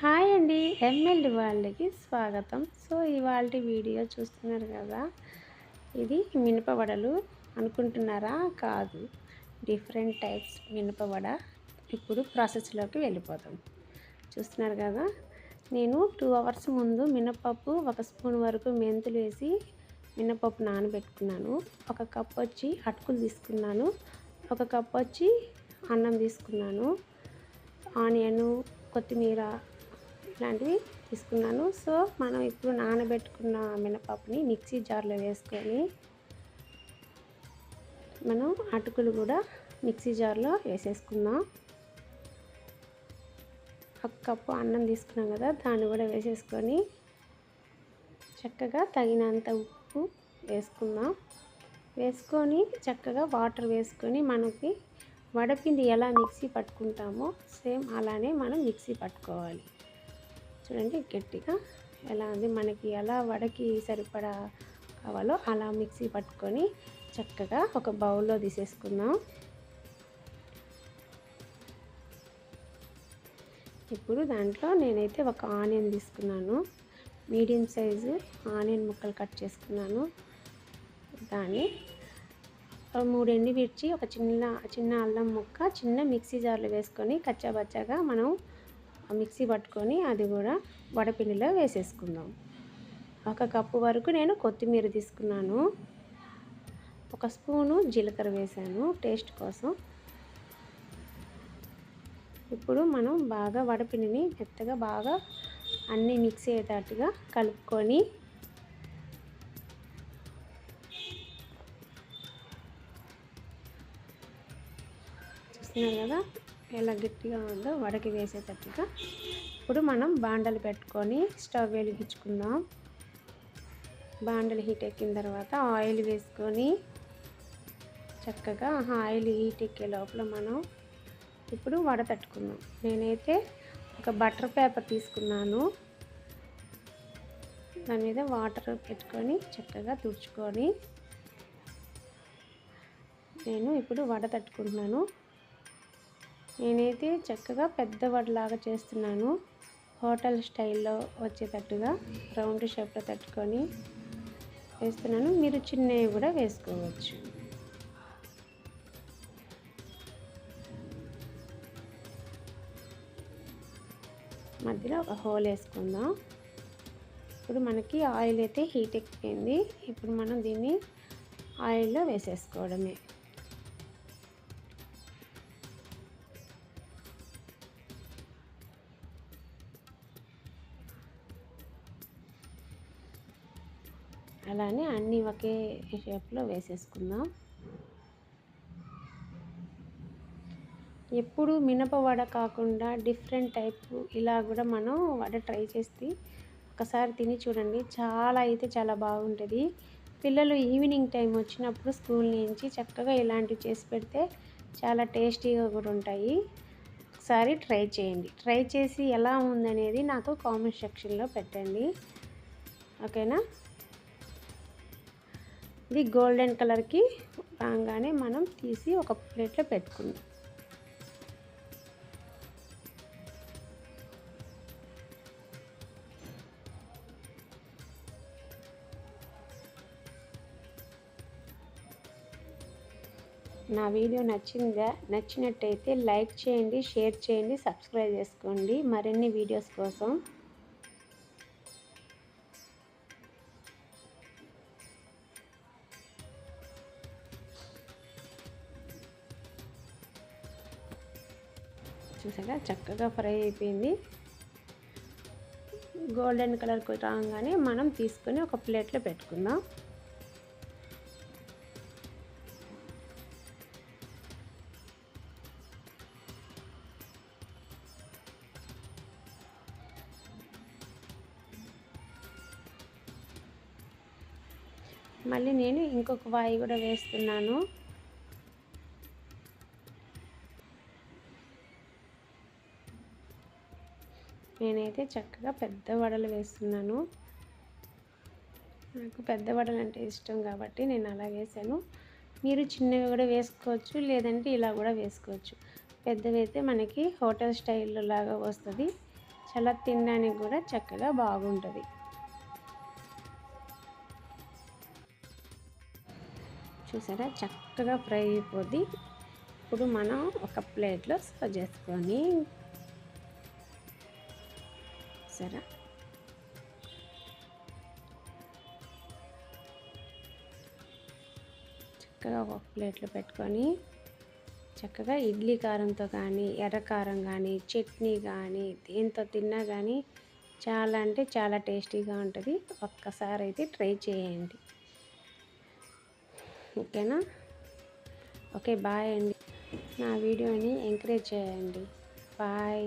Hi అండి MLA వాళ్ళకి స్వాగతం. సో ఇవాళ వీడియో చూస్తున్నారు కదా ఇది మినపవడలు అనుకుంటున్నారా? కాదు డిఫరెంట్ టైప్స్ మినపవడ ఇప్పుడు ప్రాసెస్లోకి వెళ్ళిపోతాం చూస్తున్నారు కదా నేను టూ అవర్స్ ముందు మినపప్పు ఒక స్పూన్ వరకు మెంతులు వేసి మినపప్పు నానబెట్టుకున్నాను. ఒక కప్ వచ్చి అటుకులు తీసుకున్నాను. ఒక కప్ వచ్చి అన్నం తీసుకున్నాను. ఆనియన్ కొత్తిమీర ఇట్లాంటివి తీసుకున్నాను. సో మనం ఇప్పుడు నానబెట్టుకున్న మినపప్పుని మిక్సీ జార్లో వేసుకొని మనం అటుకులు కూడా మిక్సీ జార్లో వేసేసుకుందాం. ఒక కప్పు అన్నం తీసుకున్నాం కదా దాన్ని కూడా వేసేసుకొని చక్కగా తగినంత ఉప్పు వేసుకుందాం. వేసుకొని చక్కగా వాటర్ వేసుకొని మనకి వడపిండి ఎలా మిక్సీ పట్టుకుంటామో సేమ్ అలానే మనం మిక్సీ పట్టుకోవాలి. చూడండి గట్టిగా ఎలా ఉంది మనకి ఎలా వడకి సరిపడా కావాలో అలా మిక్సీ పట్టుకొని చక్కగా ఒక బౌల్లో తీసేసుకుందాం. ఇప్పుడు దాంట్లో నేనైతే ఒక ఆనియన్ తీసుకున్నాను. మీడియం సైజు ఆనియన్ ముక్కలు కట్ చేసుకున్నాను. దాన్ని మూడెండి ఎండుమిర్చి ఒక చిన్న చిన్న అల్లం ముక్క చిన్న మిక్సీ జార్లో వేసుకొని కచ్చాబచ్చాగా మనం మిక్సీ పట్టుకొని అది కూడా వడపిండిలో వేసేసుకుందాం. ఒక కప్పు వరకు నేను కొత్తిమీర తీసుకున్నాను. ఒక స్పూను జీలకర్ర వేసాను టేస్ట్ కోసం. ఇప్పుడు మనం బాగా వడపిండిని మెత్తగా బాగా అన్నీ మిక్స్ అయ్యేటట్టుగా కలుపుకొని చూస్తున్నారు కదా? ఎలా గట్టిగా ఉందో వడకి వేసేటట్టుగా. ఇప్పుడు మనం బాండలు పెట్టుకొని స్టవ్ వెలిగించుకుందాం. బాండలు హీట్ ఎక్కిన తర్వాత ఆయిల్ వేసుకొని చక్కగా ఆయిల్ హీట్ ఎక్కే లోపల మనం ఇప్పుడు వడ తట్టుకుందాం. నేనైతే ఒక బటర్ పేపర్ తీసుకున్నాను. దాని మీద వాటర్ పెట్టుకొని చక్కగా తుడుచుకొని నేను ఇప్పుడు వడ తట్టుకుంటున్నాను. నేనైతే చక్కగా పెద్ద వడలాగా చేస్తున్నాను. హోటల్ స్టైల్లో వచ్చేటట్టుగా రౌండ్ షేప్లో తట్టుకొని వేస్తున్నాను. మీరు చిన్నవి కూడా వేసుకోవచ్చు. మధ్యలో ఒక హోల్ వేసుకుందాం. ఇప్పుడు మనకి ఆయిల్ అయితే హీట్ ఎక్కిపోయింది. ఇప్పుడు మనం దీన్ని ఆయిల్లో వేసేసుకోవడమే. అలానే అన్నీ ఒకే షేప్లో వేసేసుకుందాం. ఎప్పుడు మినప వడ కాకుండా డిఫరెంట్ టైప్ ఇలా కూడా మనం వడ ట్రై చేసి ఒకసారి తిని చూడండి. చాలా అయితే చాలా బాగుంటుంది. పిల్లలు ఈవినింగ్ టైం వచ్చినప్పుడు స్కూల్ నుంచి చక్కగా ఇలాంటివి చేసి పెడితే చాలా టేస్టీగా కూడా ఉంటాయి. ఒకసారి ట్రై చేయండి. ట్రై చేసి ఎలా ఉందనేది నాకు కామెంట్ సెక్షన్లో పెట్టండి. ఓకేనా? ఇది గోల్డెన్ కలర్కి రాగానే మనం తీసి ఒక ప్లేట్లో పెట్టుకుందాం. నా వీడియో నచ్చిందా? నచ్చినట్టయితే లైక్ చేయండి షేర్ చేయండి సబ్స్క్రైబ్ చేసుకోండి. మరిన్ని వీడియోస్ కోసం చూసారా చక్కగా ఫ్రై అయిపోయింది. గోల్డెన్ కలర్ రాగానే మనం తీసుకొని ఒక ప్లేట్లో పెట్టుకుందాం. మళ్ళీ నేను ఇంకొక వాయి కూడా వేస్తున్నాను. నేనైతే చక్కగా పెద్ద వడలు వేస్తున్నాను. నాకు పెద్ద వడలు అంటే ఇష్టం కాబట్టి నేను అలా వేసాను. మీరు చిన్నవి కూడా వేసుకోవచ్చు లేదంటే ఇలా కూడా వేసుకోవచ్చు. పెద్దవి అయితే మనకి హోటల్ స్టైల్లో లాగా వస్తుంది. చాలా తినడానికి కూడా చక్కగా బాగుంటుంది. చూసారా? చక్కగా ఫ్రై అయిపోద్ది. ఇప్పుడు మనం ఒక ప్లేట్లో సర్వ్ చేసుకొని సరే చక్కగా ఒక ప్లేట్లో పెట్టుకొని చక్కగా ఇడ్లీ కారంతో కానీ ఎర్ర కారం కానీ చట్నీ కానీ దేంతో తిన్నా కానీ చాలా అంటే చాలా టేస్టీగా ఉంటుంది. ఒక్కసారి అయితే ట్రై చేయండి. ఓకేనా? ఓకే బాయ్ అండి. నా వీడియోని ఎంకరేజ్ చేయండి. బాయ్.